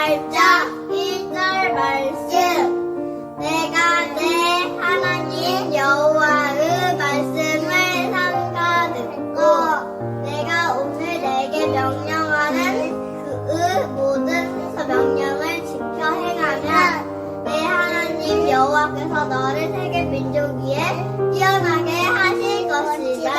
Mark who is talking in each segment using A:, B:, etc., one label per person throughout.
A: 8장 1절 말씀 내가 내 하나님 여호와의 말씀을 삼가 듣고 내가 오늘 내게 명령하는 그의 모든 명령을 지켜 행하면 내 하나님 여호와께서 너를 세계 민족 위에 뛰어나게 하실 것이다.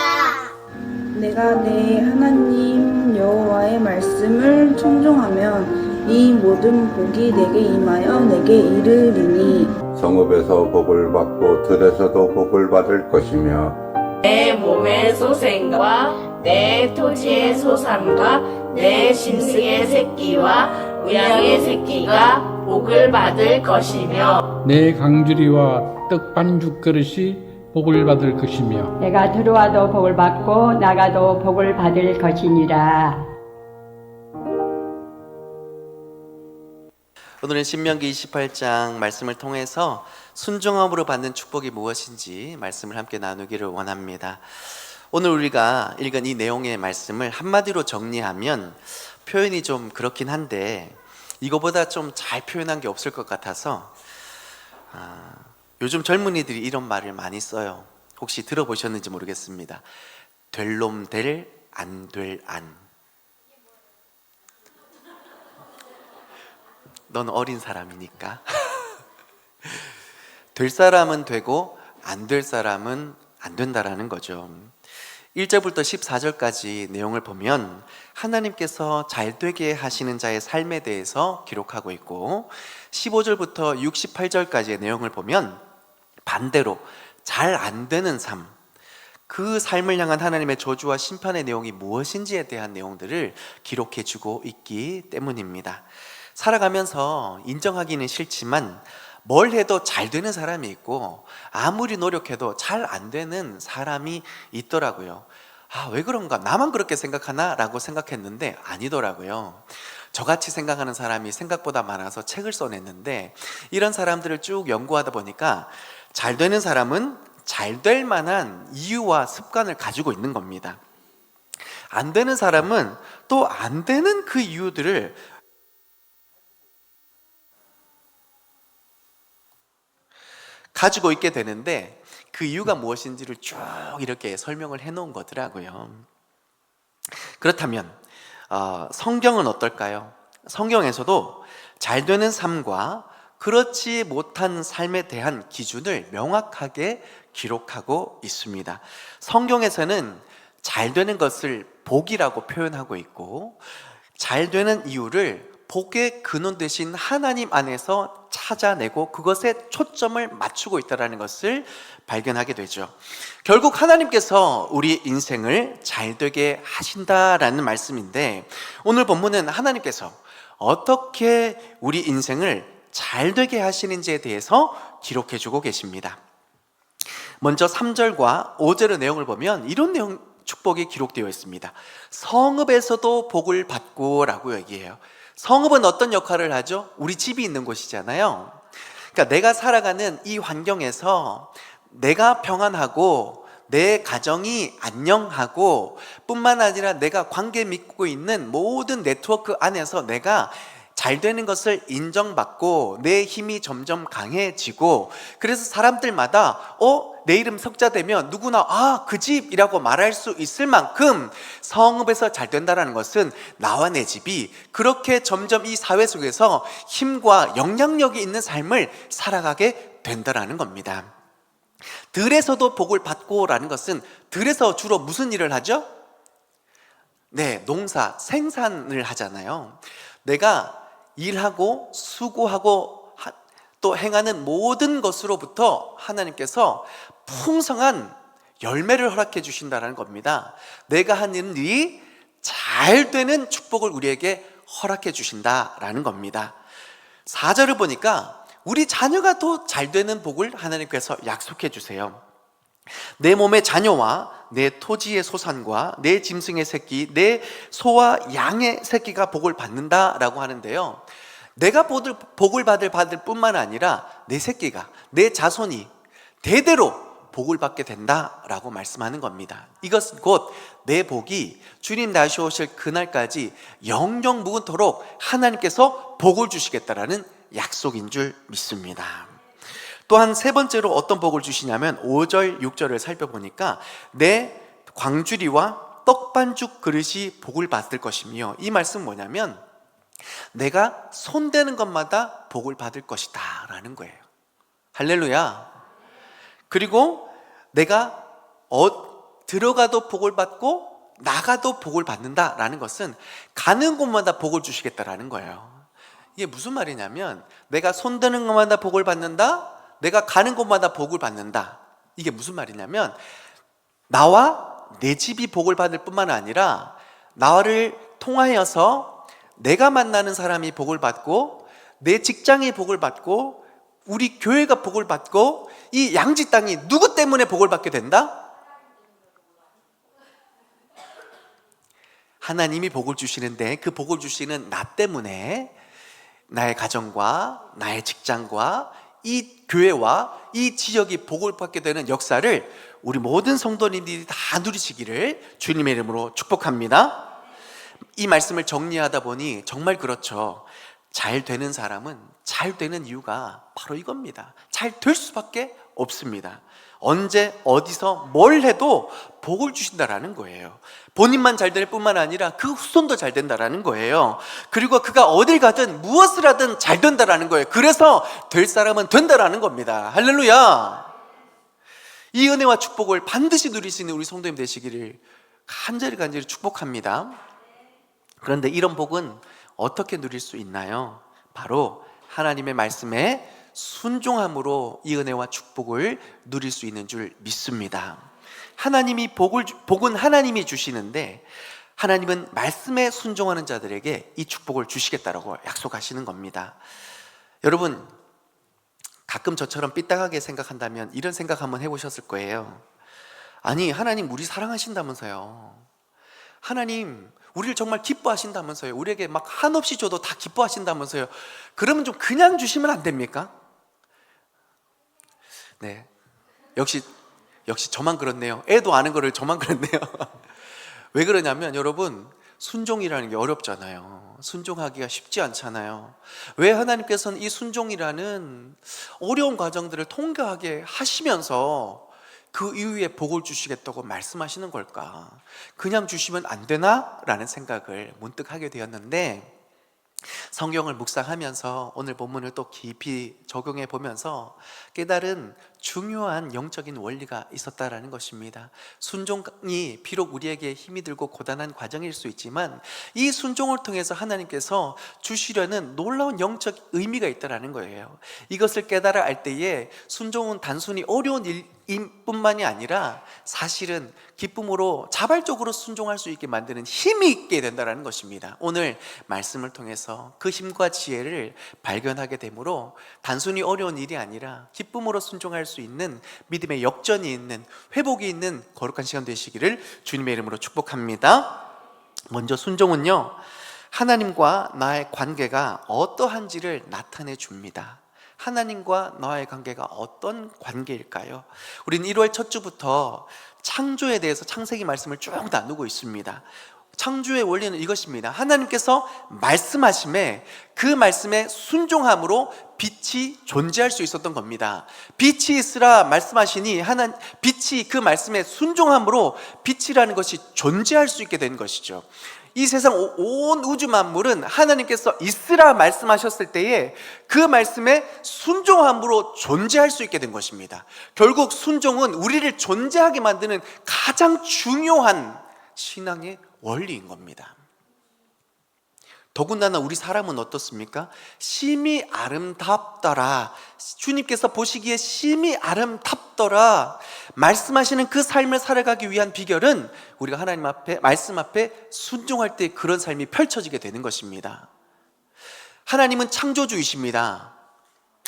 B: 내가 내 하나님 여호와의 말씀을 청종하면 이 모든 복이 내게 임하여 내게 이르리니
C: 성읍에서 복을 받고 들에서도 복을 받을 것이며
D: 내 몸의 소생과 내 토지의 소산과 내 짐승의 새끼와 우양의 새끼가 복을 받을 것이며
E: 내 강주리와 떡 반죽 그릇이 복을 받을 것이며
F: 내가 들어와도 복을 받고 나가도 복을 받을 것이니라.
G: 오늘은 신명기 28장 말씀을 통해서 순종함으로 받는 축복이 무엇인지 말씀을 함께 나누기를 원합니다. 오늘 우리가 읽은 이 내용의 말씀을 한마디로 정리하면 표현이 좀 그렇긴 한데 이거보다 좀 잘 표현한 게 없을 것 같아서 아, 요즘 젊은이들이 이런 말을 많이 써요. 혹시 들어보셨는지 모르겠습니다. 될 놈 될, 안 될 안. 넌 어린 사람이니까. 될 사람은 되고 안 될 사람은 안 된다라는 거죠. 1절부터 14절까지 내용을 보면 하나님께서 잘 되게 하시는 자의 삶에 대해서 기록하고 있고 15절부터 68절까지의 내용을 보면 반대로 잘 안 되는 삶, 그 삶을 향한 하나님의 저주와 심판의 내용이 무엇인지에 대한 내용들을 기록해 주고 있기 때문입니다. 살아가면서 인정하기는 싫지만 뭘 해도 잘 되는 사람이 있고 아무리 노력해도 잘 안 되는 사람이 있더라고요. 아, 왜 그런가? 나만 그렇게 생각하나? 라고 생각했는데 아니더라고요. 저같이 생각하는 사람이 생각보다 많아서 책을 써냈는데 이런 사람들을 쭉 연구하다 보니까 잘 되는 사람은 잘 될 만한 이유와 습관을 가지고 있는 겁니다. 안 되는 사람은 또 안 되는 그 이유들을 가지고 있게 되는데 그 이유가 무엇인지를 쭉 이렇게 설명을 해 놓은 거더라고요. 그렇다면 어, 성경은 어떨까요? 성경에서도 잘 되는 삶과 그렇지 못한 삶에 대한 기준을 명확하게 기록하고 있습니다. 성경에서는 잘 되는 것을 복이라고 표현하고 있고 잘 되는 이유를 복의 근원 되신 하나님 안에서 찾아내고 그것에 초점을 맞추고 있다는 것을 발견하게 되죠. 결국 하나님께서 우리 인생을 잘 되게 하신다라는 말씀인데 오늘 본문은 하나님께서 어떻게 우리 인생을 잘 되게 하시는지에 대해서 기록해 주고 계십니다. 먼저 3절과 5절의 내용을 보면 이런 내용 축복이 기록되어 있습니다. 성읍에서도 복을 받고라고 얘기해요. 성읍은 어떤 역할을 하죠? 우리 집이 있는 곳이잖아요. 그러니까 내가 살아가는 이 환경에서 내가 평안하고 내 가정이 안녕하고 뿐만 아니라 내가 관계 맺고 있는 모든 네트워크 안에서 내가 잘 되는 것을 인정받고 내 힘이 점점 강해지고 그래서 사람들마다 어? 내 이름 석자 되면 누구나 아, 그 집이라고 말할 수 있을 만큼 성읍에서 잘 된다는 것은 나와 내 집이 그렇게 점점 이 사회 속에서 힘과 영향력이 있는 삶을 살아가게 된다라는 겁니다. 들에서도 복을 받고라는 것은 들에서 주로 무슨 일을 하죠? 네, 농사, 생산을 하잖아요. 내가 일하고 수고하고 하- 또 행하는 모든 것으로부터 하나님께서 풍성한 열매를 허락해 주신다는 겁니다. 내가 하는 일이 잘 되는 축복을 우리에게 허락해 주신다라는 겁니다. 4절을 보니까 우리 자녀가 더 잘 되는 복을 하나님께서 약속해 주세요. 내 몸의 자녀와 내 토지의 소산과 내 짐승의 새끼, 내 소와 양의 새끼가 복을 받는다라고 하는데요. 내가 복을, 받을 받을 뿐만 아니라 내 새끼가, 내 자손이 대대로 복을 받게 된다라고 말씀하는 겁니다. 이것은 곧 내 복이 주님 다시 오실 그날까지 영영 묵은토록 하나님께서 복을 주시겠다라는 약속인 줄 믿습니다. 또한 세 번째로 어떤 복을 주시냐면 5절, 6절을 살펴보니까 내 광주리와 떡반죽 그릇이 복을 받을 것이며 이 말씀 뭐냐면 내가 손대는 것마다 복을 받을 것이다 라는 거예요. 할렐루야. 그리고 내가 어, 들어가도 복을 받고 나가도 복을 받는다 라는 것은 가는 곳마다 복을 주시겠다라는 거예요. 이게 무슨 말이냐면 내가 손드는 것마다 복을 받는다. 내가 가는 곳마다 복을 받는다. 이게 무슨 말이냐면 나와 내 집이 복을 받을 뿐만 아니라 나를 통하여서 내가 만나는 사람이 복을 받고 내 직장이 복을 받고 우리 교회가 복을 받고 이 양지 땅이 누구 때문에 복을 받게 된다? 하나님이 복을 주시는데 그 복을 주시는 나 때문에 나의 가정과 나의 직장과 이 교회와 이 지역이 복을 받게 되는 역사를 우리 모든 성도님들이 다 누리시기를 주님의 이름으로 축복합니다. 이 말씀을 정리하다 보니 정말 그렇죠. 잘 되는 사람은 잘 되는 이유가 바로 이겁니다. 잘 될 수밖에 없습니다. 언제 어디서 뭘 해도 복을 주신다라는 거예요. 본인만 잘 될 뿐만 아니라 그 후손도 잘 된다라는 거예요. 그리고 그가 어딜 가든 무엇을 하든 잘 된다라는 거예요. 그래서 될 사람은 된다라는 겁니다. 할렐루야. 이 은혜와 축복을 반드시 누릴 수 있는 우리 성도님 되시기를 간절히 간절히 축복합니다. 그런데 이런 복은 어떻게 누릴 수 있나요? 바로 하나님의 말씀에 순종함으로 이 은혜와 축복을 누릴 수 있는 줄 믿습니다. 하나님이 복을 주- 복은 하나님이 주시는데 하나님은 말씀에 순종하는 자들에게 이 축복을 주시겠다라고 약속하시는 겁니다. 여러분 가끔 저처럼 삐딱하게 생각한다면 이런 생각 한번 해보셨을 거예요. 아니 하나님 우리 사랑하신다면서요. 하나님 우리를 정말 기뻐하신다면서요. 우리에게 막 한없이 줘도 다 기뻐하신다면서요. 그러면 좀 그냥 주시면 안 됩니까? 네. 역시 역시 저만 그렇네요. 애도 아는 거를 저만 그렇네요. 왜 그러냐면 여러분 순종이라는 게 어렵잖아요. 순종하기가 쉽지 않잖아요. 왜 하나님께서는 이 순종이라는 어려운 과정들을 통과하게 하시면서 그 이후에 복을 주시겠다고 말씀하시는 걸까? 그냥 주시면 안 되나? 라는 생각을 문득 하게 되었는데 성경을 묵상하면서 오늘 본문을 또 깊이 적용해 보면서 깨달은 중요한 영적인 원리가 있었다라는 것입니다. 순종이 비록 우리에게 힘이 들고 고단한 과정일 수 있지만 이 순종을 통해서 하나님께서 주시려는 놀라운 영적 의미가 있다라는 거예요. 이것을 깨달아 알 때에 순종은 단순히 어려운 일인 뿐만이 아니라 사실은 기쁨으로 자발적으로 순종할 수 있게 만드는 힘이 있게 된다라는 것입니다. 오늘 말씀을 통해서 그 힘과 지혜를 발견하게 되므로 단순히 어려운 일이 아니라 기쁨으로 순종할 수 있는 믿음의 역전이 있는 회복이 있는 거룩한 시간 되시기를 주님의 이름으로 축복합니다. 먼저 순종은요. 하나님과 나의 관계가 어떠한지를 나타내 줍니다. 하나님과 나의 관계가 어떤 관계일까요? 우리는 1월 첫 주부터 창조에 대해서 창세기 말씀을 쭉 나누고 있습니다. 창조의 원리는 이것입니다. 하나님께서 말씀하심에 그 말씀에 순종함으로 빛이 존재할 수 있었던 겁니다. 빛이 있으라 말씀하시니 하나 빛이 그 말씀에 순종함으로 빛이라는 것이 존재할 수 있게 된 것이죠. 이 세상 오- 온 우주 만물은 하나님께서 있으라 말씀하셨을 때에 그 말씀에 순종함으로 존재할 수 있게 된 것입니다. 결국 순종은 우리를 존재하게 만드는 가장 중요한 신앙의 원리인 겁니다. 더군다나 우리 사람은 어떻습니까? 심히 아름답더라. 주님께서 보시기에 심히 아름답더라. 말씀하시는 그 삶을 살아가기 위한 비결은 우리가 하나님 앞에, 말씀 앞에 순종할 때 그런 삶이 펼쳐지게 되는 것입니다. 하나님은 창조주이십니다.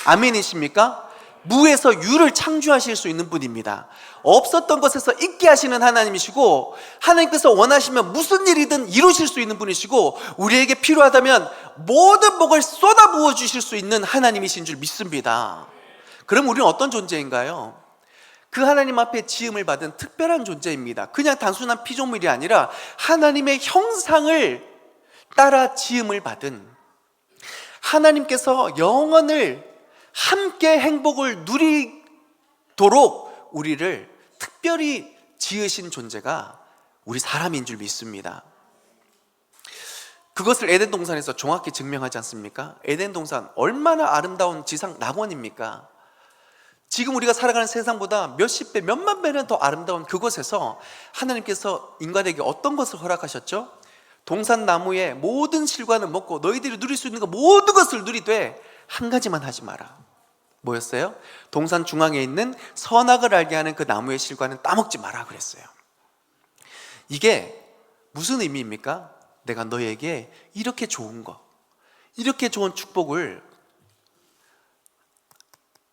G: 아멘이십니까? 무에서 유를 창조하실 수 있는 분입니다. 없었던 것에서 있게 하시는 하나님이시고 하나님께서 원하시면 무슨 일이든 이루실 수 있는 분이시고 우리에게 필요하다면 모든 복을 쏟아 부어 주실 수 있는 하나님이신 줄 믿습니다. 그럼 우리는 어떤 존재인가요? 그 하나님 앞에 지음을 받은 특별한 존재입니다. 그냥 단순한 피조물이 아니라 하나님의 형상을 따라 지음을 받은 하나님께서 영원을 함께 행복을 누리도록 우리를 특별히 지으신 존재가 우리 사람인 줄 믿습니다. 그것을 에덴 동산에서 정확히 증명하지 않습니까? 에덴 동산 얼마나 아름다운 지상 낙원입니까? 지금 우리가 살아가는 세상보다 몇십 배, 몇만 배는 더 아름다운 그곳에서 하나님께서 인간에게 어떤 것을 허락하셨죠? 동산 나무의 모든 실과는 먹고 너희들이 누릴 수 있는 것 모든 것을 누리되 한 가지만 하지 마라. 뭐였어요? 동산 중앙에 있는 선악을 알게 하는 그 나무의 실과는 따먹지 마라 그랬어요. 이게 무슨 의미입니까? 내가 너에게 이렇게 좋은 거, 이렇게 좋은 축복을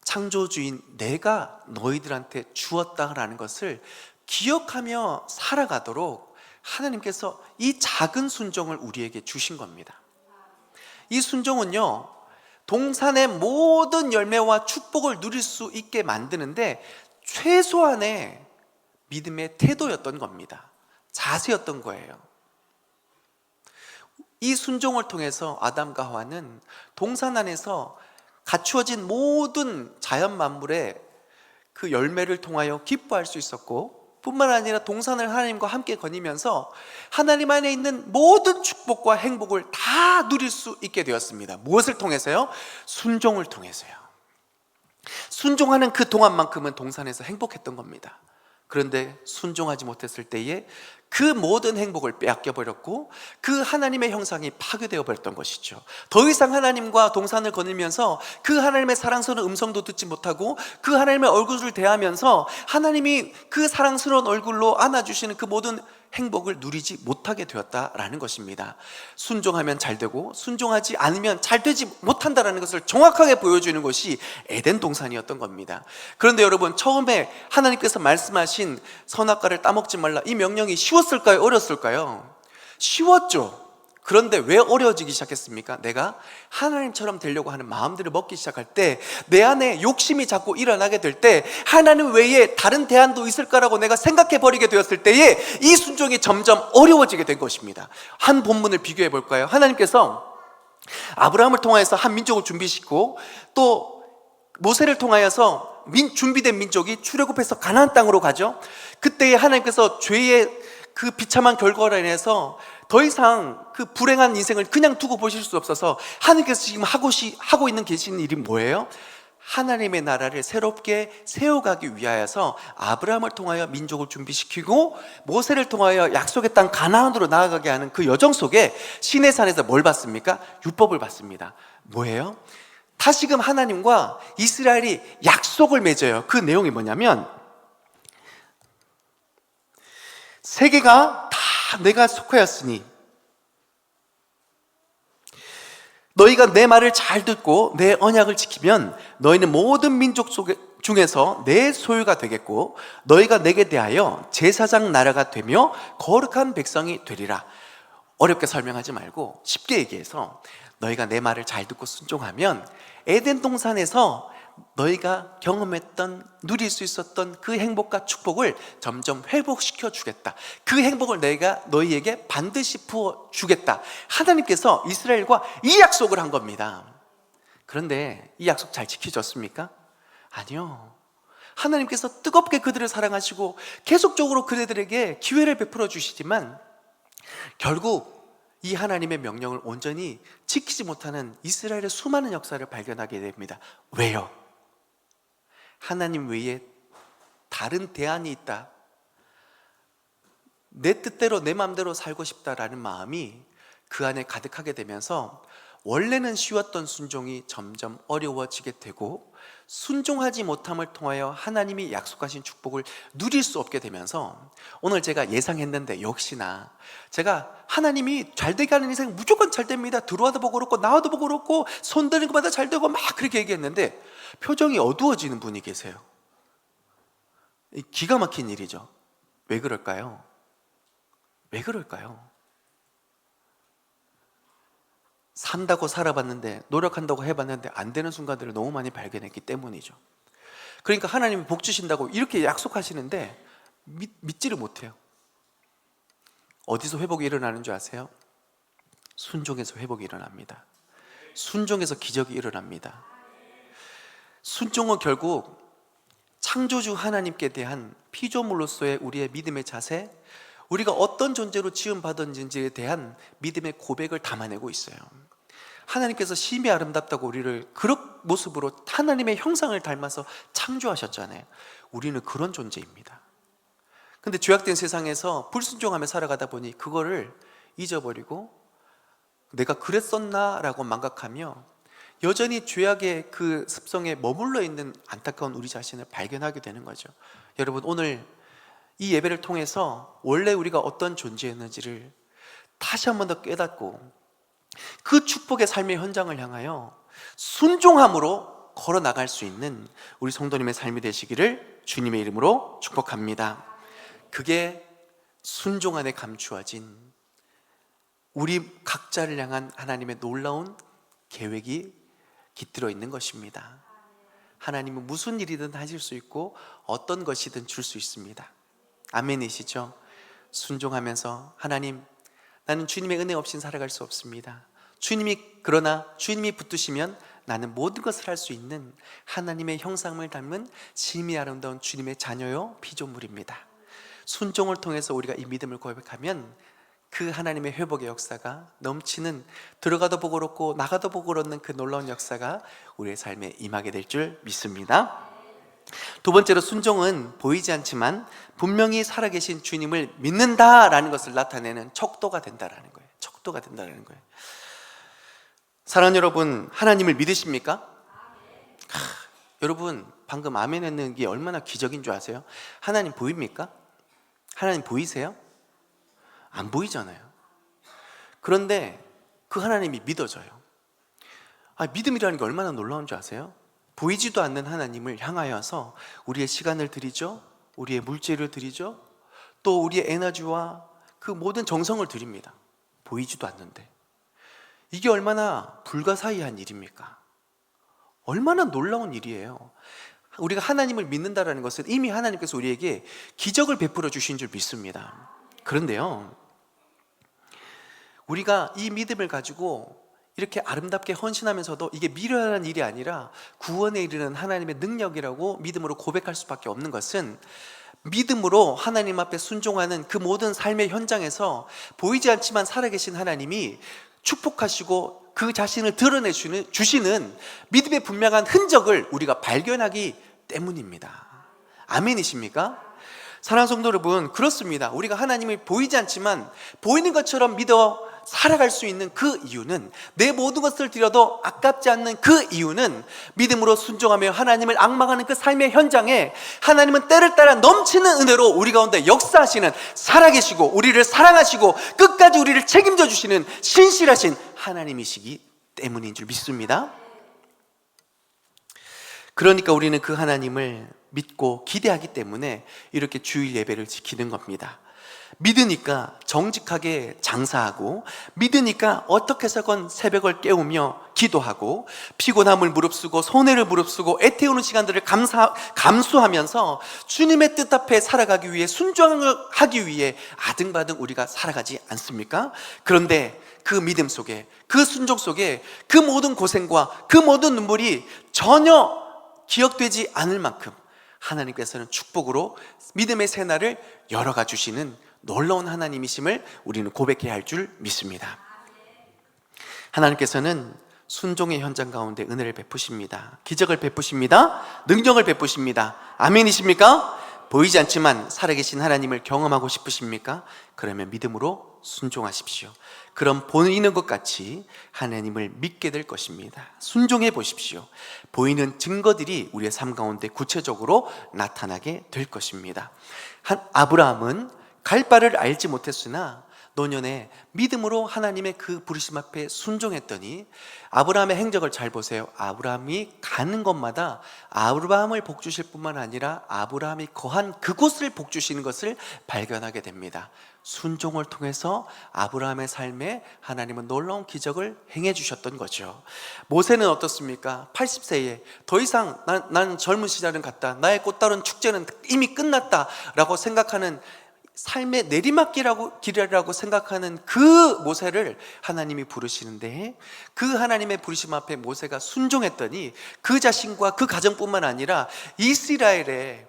G: 창조주인 내가 너희들한테 주었다라는 것을 기억하며 살아가도록 하나님께서 이 작은 순종을 우리에게 주신 겁니다. 이 순종은요, 동산의 모든 열매와 축복을 누릴 수 있게 만드는데 최소한의 믿음의 태도였던 겁니다. 자세였던 거예요. 이 순종을 통해서 아담과 하와는 동산 안에서 갖추어진 모든 자연 만물의 그 열매를 통하여 기뻐할 수 있었고 뿐만 아니라 동산을 하나님과 함께 거니면서 하나님 안에 있는 모든 축복과 행복을 다 누릴 수 있게 되었습니다. 무엇을 통해서요? 순종을 통해서요. 순종하는 그 동안만큼은 동산에서 행복했던 겁니다. 그런데 순종하지 못했을 때에 그 모든 행복을 빼앗겨 버렸고 그 하나님의 형상이 파괴되어 버렸던 것이죠. 더 이상 하나님과 동산을 거닐면서 그 하나님의 사랑스러운 음성도 듣지 못하고 그 하나님의 얼굴을 대하면서 하나님이 그 사랑스러운 얼굴로 안아주시는 그 모든 행복을 누리지 못하게 되었다라는 것입니다. 순종하면 잘 되고 순종하지 않으면 잘 되지 못한다라는 것을 정확하게 보여주는 것이 에덴 동산이었던 겁니다. 그런데 여러분 처음에 하나님께서 말씀하신 선악과를 따먹지 말라 이 명령이 쉬웠을까요? 어렸을까요? 쉬웠죠. 그런데 왜 어려워지기 시작했습니까? 내가 하나님처럼 되려고 하는 마음들을 먹기 시작할 때, 내 안에 욕심이 자꾸 일어나게 될 때, 하나님 외에 다른 대안도 있을까라고 내가 생각해 버리게 되었을 때에 이 순종이 점점 어려워지게 된 것입니다. 한 본문을 비교해 볼까요? 하나님께서 아브라함을 통하여서 한 민족을 준비시키고 또 모세를 통하여서 민, 준비된 민족이 출애굽해서 가나안 땅으로 가죠. 그때에 하나님께서 죄의 그 비참한 결과로 인해서 더 이상 그 불행한 인생을 그냥 두고 보실 수 없어서 하나님께서 지금 하고, 시, 하고 있는 계시는 일이 뭐예요? 하나님의 나라를 새롭게 세워가기 위하여서 아브라함을 통하여 민족을 준비시키고 모세를 통하여 약속의 땅 가나안으로 나아가게 하는 그 여정 속에 시내 산에서 뭘 받습니까? 율법을 받습니다. 뭐예요? 다시금 하나님과 이스라엘이 약속을 맺어요. 그 내용이 뭐냐면 세계가 다 내가 속하였으니 너희가 내 말을 잘 듣고 내 언약을 지키면 너희는 모든 민족 속에 중에서 내 소유가 되겠고 너희가 내게 대하여 제사장 나라가 되며 거룩한 백성이 되리라. 어렵게 설명하지 말고 쉽게 얘기해서 너희가 내 말을 잘 듣고 순종하면 에덴 동산에서 너희가 경험했던 누릴 수 있었던 그 행복과 축복을 점점 회복시켜 주겠다. 그 행복을 내가 너희에게 반드시 부어 주겠다. 하나님께서 이스라엘과 이 약속을 한 겁니다. 그런데 이 약속 잘 지켜졌습니까? 아니요. 하나님께서 뜨겁게 그들을 사랑하시고 계속적으로 그들에게 기회를 베풀어 주시지만 결국 이 하나님의 명령을 온전히 지키지 못하는 이스라엘의 수많은 역사를 발견하게 됩니다. 왜요? 하나님 외에 다른 대안이 있다. 내 뜻대로 내 마음대로 살고 싶다라는 마음이 그 안에 가득하게 되면서 원래는 쉬웠던 순종이 점점 어려워지게 되고 순종하지 못함을 통하여 하나님이 약속하신 축복을 누릴 수 없게 되면서 오늘 제가 예상했는데 역시나 제가 하나님이 잘 되게 하는 인생 무조건 잘 됩니다. 들어와도 보고 그렇고 나와도 보고 그렇고 손 드는 것마다 잘 되고 막 그렇게 얘기했는데 표정이 어두워지는 분이 계세요. 기가 막힌 일이죠. 왜 그럴까요? 왜 그럴까요? 산다고 살아봤는데 노력한다고 해봤는데 안 되는 순간들을 너무 많이 발견했기 때문이죠. 그러니까 하나님이 복 주신다고 이렇게 약속하시는데 믿, 믿지를 못해요. 어디서 회복이 일어나는 줄 아세요? 순종에서 회복이 일어납니다. 순종에서 기적이 일어납니다. 순종은 결국 창조주 하나님께 대한 피조물로서의 우리의 믿음의 자세, 우리가 어떤 존재로 지음받았는지에 대한 믿음의 고백을 담아내고 있어요. 하나님께서 심히 아름답다고 우리를 그런 모습으로 하나님의 형상을 닮아서 창조하셨잖아요. 우리는 그런 존재입니다. 근데 죄악된 세상에서 불순종하며 살아가다 보니 그거를 잊어버리고 내가 그랬었나라고 망각하며 여전히 죄악의 그 습성에 머물러 있는 안타까운 우리 자신을 발견하게 되는 거죠. 여러분 오늘 이 예배를 통해서 원래 우리가 어떤 존재였는지를 다시 한 번 더 깨닫고 그 축복의 삶의 현장을 향하여 순종함으로 걸어 나갈 수 있는 우리 성도님의 삶이 되시기를 주님의 이름으로 축복합니다. 그게 순종 안에 감추어진 우리 각자를 향한 하나님의 놀라운 계획이 깃들어 있는 것입니다. 하나님은 무슨 일이든 하실 수 있고 어떤 것이든 줄 수 있습니다. 아멘이시죠? 순종하면서 하나님 나는 주님의 은혜 없이는 살아갈 수 없습니다. 주님이 그러나 주님이 붙드시면 나는 모든 것을 할 수 있는 하나님의 형상을 닮은 심히 아름다운 주님의 자녀요 피조물입니다. 순종을 통해서 우리가 이 믿음을 고백하면 그 하나님의 회복의 역사가 넘치는 들어가도 복을 얻고 나가도 복을 얻는 그 놀라운 역사가 우리의 삶에 임하게 될 줄 믿습니다. 두 번째로 순종은 보이지 않지만 분명히 살아계신 주님을 믿는다라는 것을 나타내는 척도가 된다라는 거예요. 척도가 된다라는 거예요. 사랑하는 여러분, 하나님을 믿으십니까? 하, 여러분, 방금 아멘 했는 게 얼마나 기적인 줄 아세요? 하나님 보입니까? 하나님 보이세요? 안 보이잖아요. 그런데 그 하나님이 믿어져요. 아, 믿음이라는 게 얼마나 놀라운 줄 아세요? 보이지도 않는 하나님을 향하여서 우리의 시간을 드리죠. 우리의 물질을 드리죠. 또 우리의 에너지와 그 모든 정성을 드립니다. 보이지도 않는데. 이게 얼마나 불가사의한 일입니까? 얼마나 놀라운 일이에요. 우리가 하나님을 믿는다라는 것은 이미 하나님께서 우리에게 기적을 베풀어 주신 줄 믿습니다. 그런데요, 우리가 이 믿음을 가지고 이렇게 아름답게 헌신하면서도 이게 미련한 일이 아니라 구원에 이르는 하나님의 능력이라고 믿음으로 고백할 수밖에 없는 것은 믿음으로 하나님 앞에 순종하는 그 모든 삶의 현장에서 보이지 않지만 살아계신 하나님이 축복하시고 그 자신을 드러내 주시는 믿음의 분명한 흔적을 우리가 발견하기 때문입니다. 아멘이십니까? 사랑하는 성도 여러분, 그렇습니다. 우리가 하나님을 보이지 않지만 보이는 것처럼 믿어 살아갈 수 있는 그 이유는 내 모든 것을 드려도 아깝지 않는 그 이유는 믿음으로 순종하며 하나님을 악망하는 그 삶의 현장에 하나님은 때를 따라 넘치는 은혜로 우리 가운데 역사하시는 살아계시고 우리를 사랑하시고 끝까지 우리를 책임져 주시는 신실하신 하나님이시기 때문인 줄 믿습니다. 그러니까 우리는 그 하나님을 믿고 기대하기 때문에 이렇게 주일 예배를 지키는 겁니다. 믿으니까 정직하게 장사하고 믿으니까 어떻게 해서건 새벽을 깨우며 기도하고 피곤함을 무릅쓰고 손해를 무릅쓰고 애태우는 시간들을 감사, 감수하면서 주님의 뜻 앞에 살아가기 위해 순종하기 위해 아등바등 우리가 살아가지 않습니까? 그런데 그 믿음 속에 그 순종 속에 그 모든 고생과 그 모든 눈물이 전혀 기억되지 않을 만큼 하나님께서는 축복으로 믿음의 새날을 열어가 주시는 놀라운 하나님이심을 우리는 고백해야 할 줄 믿습니다. 하나님께서는 순종의 현장 가운데 은혜를 베푸십니다. 기적을 베푸십니다. 능력을 베푸십니다. 아멘이십니까? 보이지 않지만 살아계신 하나님을 경험하고 싶으십니까? 그러면 믿음으로 순종하십시오. 그럼 보이는 것 같이 하나님을 믿게 될 것입니다. 순종해 보십시오. 보이는 증거들이 우리의 삶 가운데 구체적으로 나타나게 될 것입니다. 한 아브라함은 갈 바를 알지 못했으나 노년에 믿음으로 하나님의 그 부르심 앞에 순종했더니 아브라함의 행적을 잘 보세요. 아브라함이 가는 곳마다 아브라함을 복 주실 뿐만 아니라 아브라함이 거한 그곳을 복 주시는 것을 발견하게 됩니다. 순종을 통해서 아브라함의 삶에 하나님은 놀라운 기적을 행해 주셨던 거죠. 모세는 어떻습니까? 80세에 더 이상 난, 난 젊은 시절은 갔다. 나의 꽃다운 축제는 이미 끝났다 라고 생각하는 삶의 내리막길이라고 길이라고 생각하는 그 모세를 하나님이 부르시는데 그 하나님의 부르심 앞에 모세가 순종했더니 그 자신과 그 가정뿐만 아니라 이스라엘의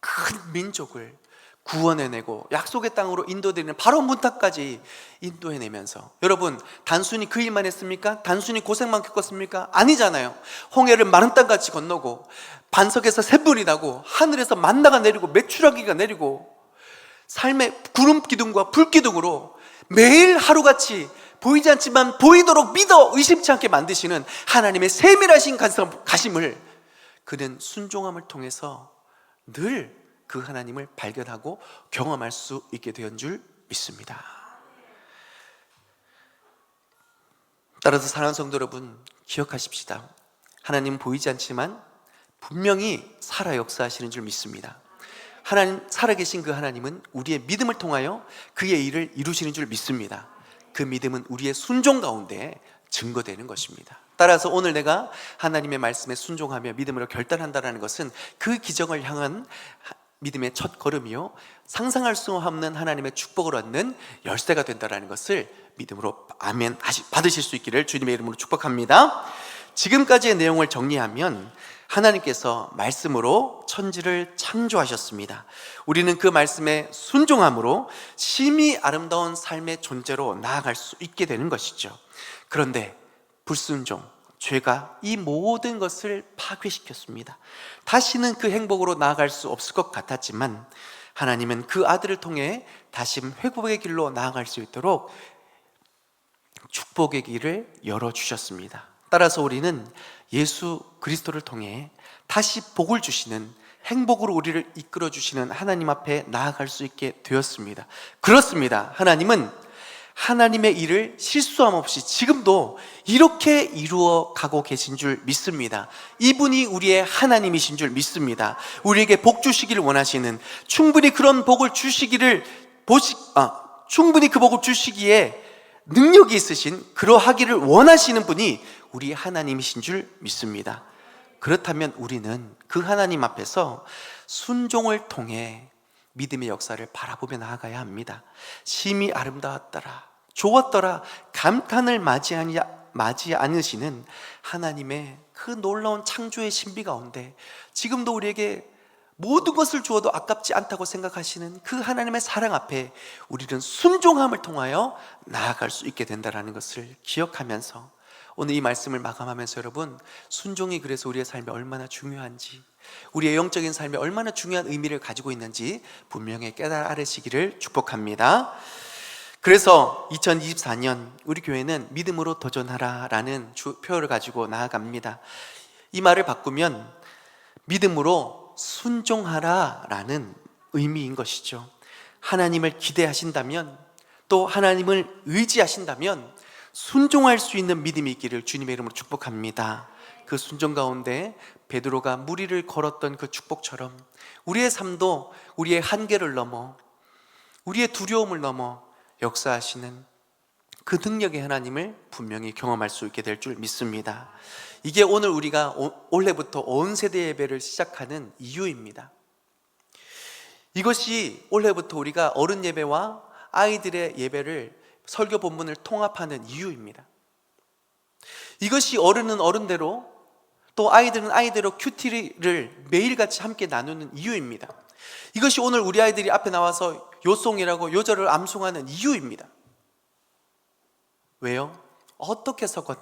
G: 큰 민족을 구원해내고 약속의 땅으로 인도되는 바로 문탁까지 인도해내면서 여러분 단순히 그 일만 했습니까? 단순히 고생만 겪었습니까? 아니잖아요 홍해를 마른 땅같이 건너고 반석에서 샘불이 나고 하늘에서 만나가 내리고 메추라기가 내리고 삶의 구름 기둥과 불 기둥으로 매일 하루같이 보이지 않지만 보이도록 믿어 의심치 않게 만드시는 하나님의 세밀하신 가심을 그는 순종함을 통해서 늘 그 하나님을 발견하고 경험할 수 있게 된줄 믿습니다. 따라서 사랑하는 성도 여러분 기억하십시다. 하나님 보이지 않지만 분명히 살아 역사하시는 줄 믿습니다. 하나님 살아계신 그 하나님은 우리의 믿음을 통하여 그의 일을 이루시는 줄 믿습니다. 그 믿음은 우리의 순종 가운데 증거되는 것입니다. 따라서 오늘 내가 하나님의 말씀에 순종하며 믿음으로 결단한다는 것은 그 기적을 향한 하- 믿음의 첫 걸음이요 상상할 수 없는 하나님의 축복을 얻는 열쇠가 된다는 것을 믿음으로 아멘 받으실 수 있기를 주님의 이름으로 축복합니다. 지금까지의 내용을 정리하면 하나님께서 말씀으로 천지를 창조하셨습니다. 우리는 그 말씀에 순종함으로 심히 아름다운 삶의 존재로 나아갈 수 있게 되는 것이죠. 그런데 불순종, 죄가 이 모든 것을 파괴시켰습니다. 다시는 그 행복으로 나아갈 수 없을 것 같았지만 하나님은 그 아들을 통해 다시 회복의 길로 나아갈 수 있도록 축복의 길을 열어주셨습니다. 따라서 우리는 예수 그리스도를 통해 다시 복을 주시는 행복으로 우리를 이끌어 주시는 하나님 앞에 나아갈 수 있게 되었습니다. 그렇습니다. 하나님은 하나님의 일을 실수함 없이 지금도 이렇게 이루어 가고 계신 줄 믿습니다. 이분이 우리의 하나님이신 줄 믿습니다. 우리에게 복 주시기를 원하시는 충분히 그런 복을 주시기를 보시 아 충분히 그 복을 주시기에 능력이 있으신 그러하기를 원하시는 분이 우리 하나님이신 줄 믿습니다. 그렇다면 우리는 그 하나님 앞에서 순종을 통해 믿음의 역사를 바라보며 나아가야 합니다. 심히 아름다웠더라, 좋았더라, 감탄을 맞이하니, 맞이 않으시는 하나님의 그 놀라운 창조의 신비 가운데 지금도 우리에게 모든 것을 주어도 아깝지 않다고 생각하시는 그 하나님의 사랑 앞에 우리는 순종함을 통하여 나아갈 수 있게 된다는 것을 기억하면서 오늘 이 말씀을 마감하면서 여러분 순종이 그래서 우리의 삶에 얼마나 중요한지 우리의 영적인 삶에 얼마나 중요한 의미를 가지고 있는지 분명히 깨달으시기를 축복합니다. 그래서 2024년 우리 교회는 믿음으로 도전하라라는 주 표어를 가지고 나아갑니다. 이 말을 바꾸면 믿음으로 순종하라라는 의미인 것이죠. 하나님을 기대하신다면 또 하나님을 의지하신다면 순종할 수 있는 믿음이 있기를 주님의 이름으로 축복합니다. 그 순종 가운데 베드로가 무리를 걸었던 그 축복처럼 우리의 삶도 우리의 한계를 넘어 우리의 두려움을 넘어 역사하시는 그 능력의 하나님을 분명히 경험할 수 있게 될 줄 믿습니다. 이게 오늘 우리가 오- 올해부터 온 세대 예배를 시작하는 이유입니다. 이것이 올해부터 우리가 어른 예배와 아이들의 예배를 설교 본문을 통합하는 이유입니다. 이것이 어른은 어른대로 또 아이들은 아이대로 큐티를 매일같이 함께 나누는 이유입니다. 이것이 오늘 우리 아이들이 앞에 나와서 요송이라고 요절을 암송하는 이유입니다. 왜요? 어떻게 해서건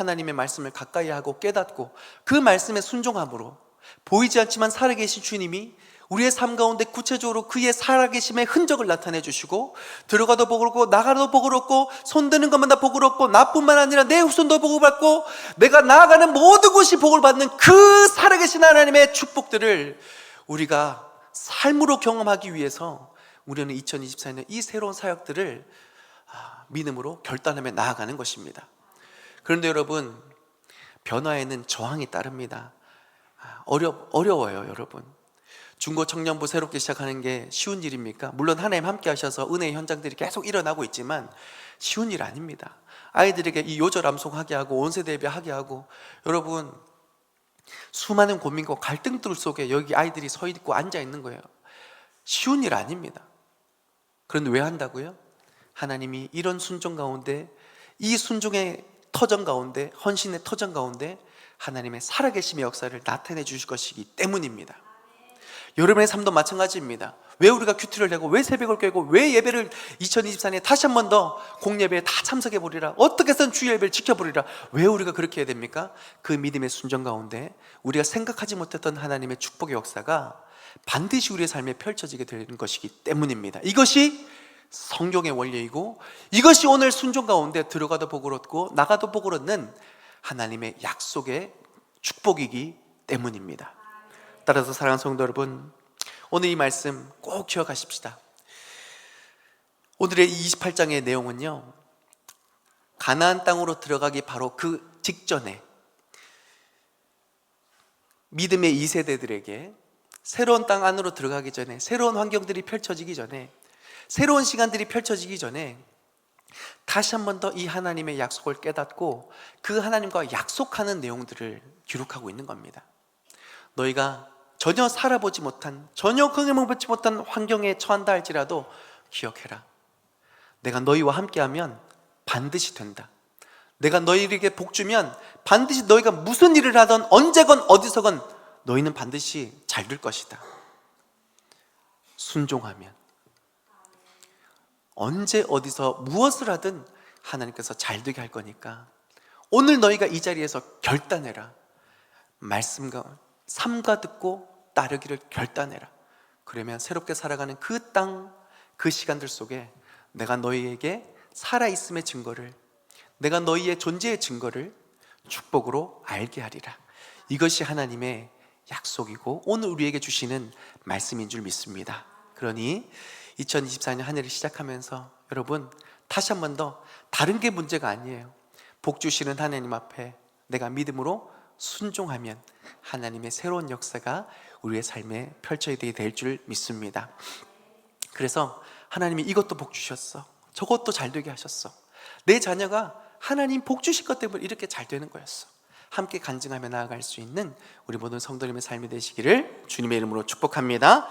G: 하나님의 말씀을 가까이 하고 깨닫고 그 말씀에 순종함으로 보이지 않지만 살아계신 주님이 우리의 삶 가운데 구체적으로 그의 살아계심의 흔적을 나타내 주시고 들어가도 복을 얻고 나가도 복을 얻고 손드는 것마다 복을 얻고 나뿐만 아니라 내 후손도 복을 받고 내가 나아가는 모든 곳이 복을 받는 그 살아계신 하나님의 축복들을 우리가 삶으로 경험하기 위해서 우리는 2024년 이 새로운 사역들을 아, 믿음으로 결단하며 나아가는 것입니다. 그런데 여러분 변화에는 저항이 따릅니다. 아, 어려 어려워요, 여러분. 중고 청년부 새롭게 시작하는 게 쉬운 일입니까? 물론 하나님 함께 하셔서 은혜의 현장들이 계속 일어나고 있지만 쉬운 일 아닙니다. 아이들에게 이 요절 암송하게 하고 온세대 예배하게 하고 여러분 수많은 고민과 갈등들 속에 여기 아이들이 서 있고 앉아 있는 거예요. 쉬운 일 아닙니다. 그런데 왜 한다고요? 하나님이 이런 순종 가운데 이 순종의 터전 가운데 헌신의 터전 가운데 하나님의 살아계심의 역사를 나타내 주실 것이기 때문입니다. 여러분의 삶도 마찬가지입니다. 왜 우리가 큐티를 내고 왜 새벽을 깨고 왜 예배를 2024년에 다시 한 번 더 공예배에 다 참석해 보리라 어떻게 해서든 주의 예배를 지켜보리라 왜 우리가 그렇게 해야 됩니까? 그 믿음의 순정 가운데 우리가 생각하지 못했던 하나님의 축복의 역사가 반드시 우리의 삶에 펼쳐지게 되는 것이기 때문입니다. 이것이 성경의 원리이고 이것이 오늘 순종 가운데 들어가도 복을 얻고 나가도 복을 얻는 하나님의 약속의 축복이기 때문입니다. 따라서 사랑하는 성도 여러분, 오늘 이 말씀 꼭 기억하십시다. 오늘의 28장의 내용은요. 가나안 땅으로 들어가기 바로 그 직전에 믿음의 2세대들에게 새로운 땅 안으로 들어가기 전에 새로운 환경들이 펼쳐지기 전에 새로운 시간들이 펼쳐지기 전에 다시 한 번 더 이 하나님의 약속을 깨닫고 그 하나님과 약속하는 내용들을 기록하고 있는 겁니다. 너희가 전혀 살아보지 못한 전혀 받지 못한 환경에 처한다 할지라도 기억해라. 내가 너희와 함께하면 반드시 된다. 내가 너희에게 복 주면 반드시 너희가 무슨 일을 하던 언제건 어디서건 너희는 반드시 잘 될 것이다. 순종하면 언제 어디서 무엇을 하든 하나님께서 잘 되게 할 거니까 오늘 너희가 이 자리에서 결단해라. 말씀과 삼가 듣고 따르기를 결단해라. 그러면 새롭게 살아가는 그 땅, 그 시간들 속에 내가 너희에게 살아있음의 증거를, 내가 너희의 존재의 증거를 축복으로 알게 하리라. 이것이 하나님의 약속이고 오늘 우리에게 주시는 말씀인 줄 믿습니다. 그러니 2024년 한 해를 시작하면서 여러분 다시 한 번 더 다른 게 문제가 아니에요. 복 주시는 하나님 앞에 내가 믿음으로 순종하면 하나님의 새로운 역사가 우리의 삶에 펼쳐지게 될 줄 믿습니다. 그래서 하나님이 이것도 복 주셨어. 저것도 잘 되게 하셨어. 내 자녀가 하나님 복 주실 것 때문에 이렇게 잘 되는 거였어. 함께 간증하며 나아갈 수 있는 우리 모든 성도님의 삶이 되시기를 주님의 이름으로 축복합니다.